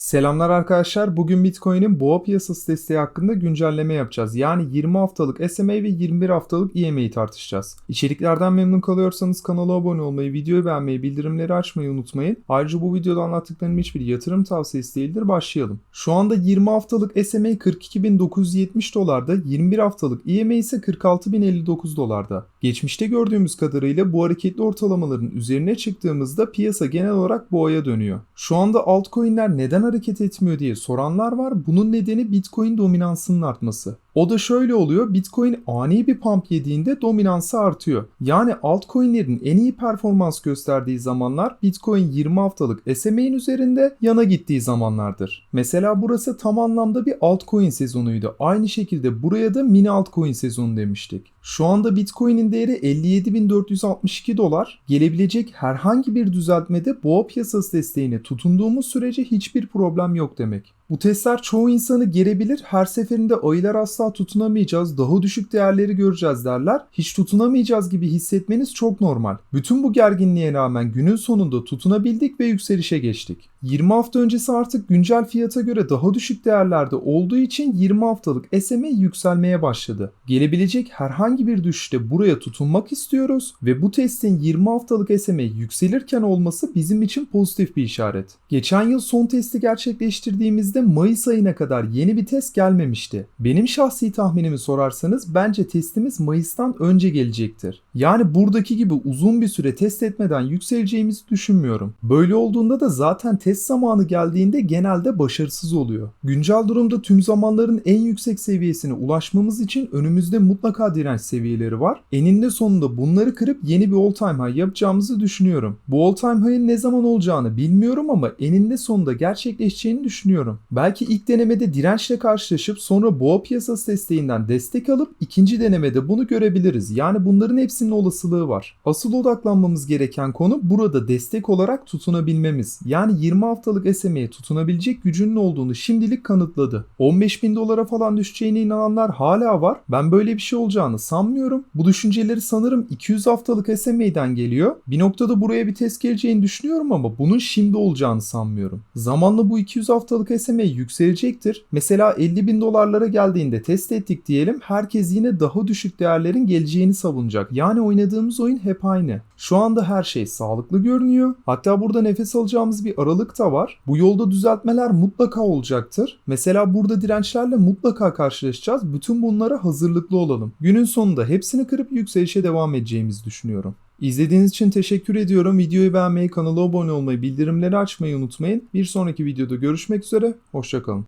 Selamlar arkadaşlar. Bugün Bitcoin'in boğa piyasası desteği hakkında güncelleme yapacağız. Yani 20 haftalık SMA ve 21 haftalık EMA'yı tartışacağız. İçeriklerden memnun kalıyorsanız kanala abone olmayı, videoyu beğenmeyi, bildirimleri açmayı unutmayın. Ayrıca bu videoda anlattıklarım hiçbir yatırım tavsiyesi değildir. Başlayalım. Şu anda 20 haftalık SMA 42.970 dolarda, 21 haftalık EMA ise 46.059 dolarda. Geçmişte gördüğümüz kadarıyla bu hareketli ortalamaların üzerine çıktığımızda piyasa genel olarak boğaya dönüyor. Şu anda altcoin'ler neden hareket etmiyor diye soranlar var. Bunun nedeni Bitcoin dominansının artması. O da şöyle oluyor. Bitcoin ani bir pump yediğinde dominansı artıyor. Yani altcoin'lerin en iyi performans gösterdiği zamanlar Bitcoin 20 haftalık SMA'in üzerinde yana gittiği zamanlardır. Mesela burası tam anlamda bir altcoin sezonuydu. Aynı şekilde buraya da mini altcoin sezonu demiştik. Şu anda Bitcoin'in değeri 57.462 dolar. Gelebilecek herhangi bir düzeltmede boğa piyasası desteğine tutunduğumuz sürece hiçbir problem yok demek. Bu testler çoğu insanı gerebilir. Her seferinde aylar asla tutunamayacağız, daha düşük değerleri göreceğiz derler. Hiç tutunamayacağız gibi hissetmeniz çok normal. Bütün bu gerginliğe rağmen günün sonunda tutunabildik ve yükselişe geçtik. 20 hafta öncesi artık güncel fiyata göre daha düşük değerlerde olduğu için 20 haftalık SMA yükselmeye başladı. Gelebilecek herhangi bir düşüşte buraya tutunmak istiyoruz ve bu testin 20 haftalık SMA yükselirken olması bizim için pozitif bir işaret. Geçen yıl son testi gerçekleştirdiğimizde Mayıs ayına kadar yeni bir test gelmemişti. Benim şahsi tahminimi sorarsanız bence testimiz Mayıs'tan önce gelecektir. Yani buradaki gibi uzun bir süre test etmeden yükseleceğimizi düşünmüyorum. Böyle olduğunda da zaten test zamanı geldiğinde genelde başarısız oluyor. Güncel durumda tüm zamanların en yüksek seviyesine ulaşmamız için önümüzde mutlaka direnç seviyeleri var. Eninde sonunda bunları kırıp yeni bir all time high yapacağımızı düşünüyorum. Bu all time high'ın ne zaman olacağını bilmiyorum ama eninde sonunda gerçekleşeceğini düşünüyorum. Belki ilk denemede dirençle karşılaşıp sonra boğa piyasası desteğinden destek alıp ikinci denemede bunu görebiliriz. Yani bunların hepsinin olasılığı var. Asıl odaklanmamız gereken konu burada destek olarak tutunabilmemiz. Yani 20 haftalık SMA'ye tutunabilecek gücünün olduğunu şimdilik kanıtladı. 15 bin dolara falan düşeceğine inananlar hala var. Ben böyle bir şey olacağını sanmıyorum. Bu düşünceleri sanırım 200 haftalık SMA'den geliyor. Bir noktada buraya bir test geleceğini düşünüyorum ama bunun şimdi olacağını sanmıyorum. Zamanla bu 200 haftalık SMA yükselecektir. Mesela 50 bin dolarlara geldiğinde test ettik diyelim. Herkes yine daha düşük değerlerin geleceğini savunacak. Yani oynadığımız oyun hep aynı. Şu anda her şey sağlıklı görünüyor. Hatta burada nefes alacağımız bir aralık da var. Bu yolda düzeltmeler mutlaka olacaktır. Mesela burada dirençlerle mutlaka karşılaşacağız. Bütün bunlara hazırlıklı olalım. Günün sonunda hepsini kırıp yükselişe devam edeceğimizi düşünüyorum. İzlediğiniz için teşekkür ediyorum. Videoyu beğenmeyi, kanala abone olmayı, bildirimleri açmayı unutmayın. Bir sonraki videoda görüşmek üzere. Hoşçakalın.